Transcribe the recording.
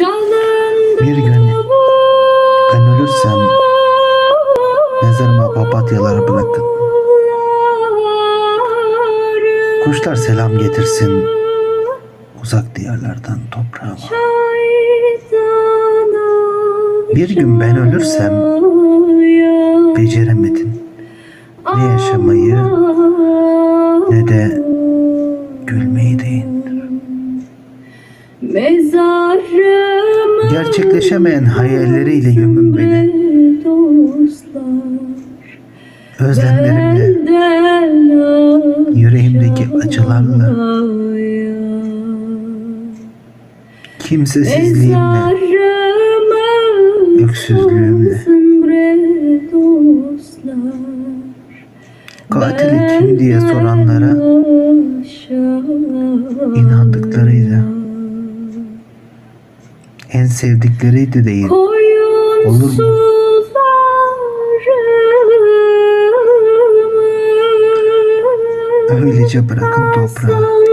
Bir gün ben ölürsem mezarıma papatyaları bırakın. Kuşlar selam getirsin uzak diyarlardan toprağıma. Bir gün ben ölürsem beceremedin ne yaşamayı ne de gülmeyi değin. Gerçekleşemeyen hayalleriyle gömün beni. Özlemlerimle, yüreğimdeki acılarla, kimsesizliğimle, öksüzlüğümle. Katili kim diye soranlara en sevdikleriydi değil. Olur mu? Öylece bırakın toprağa.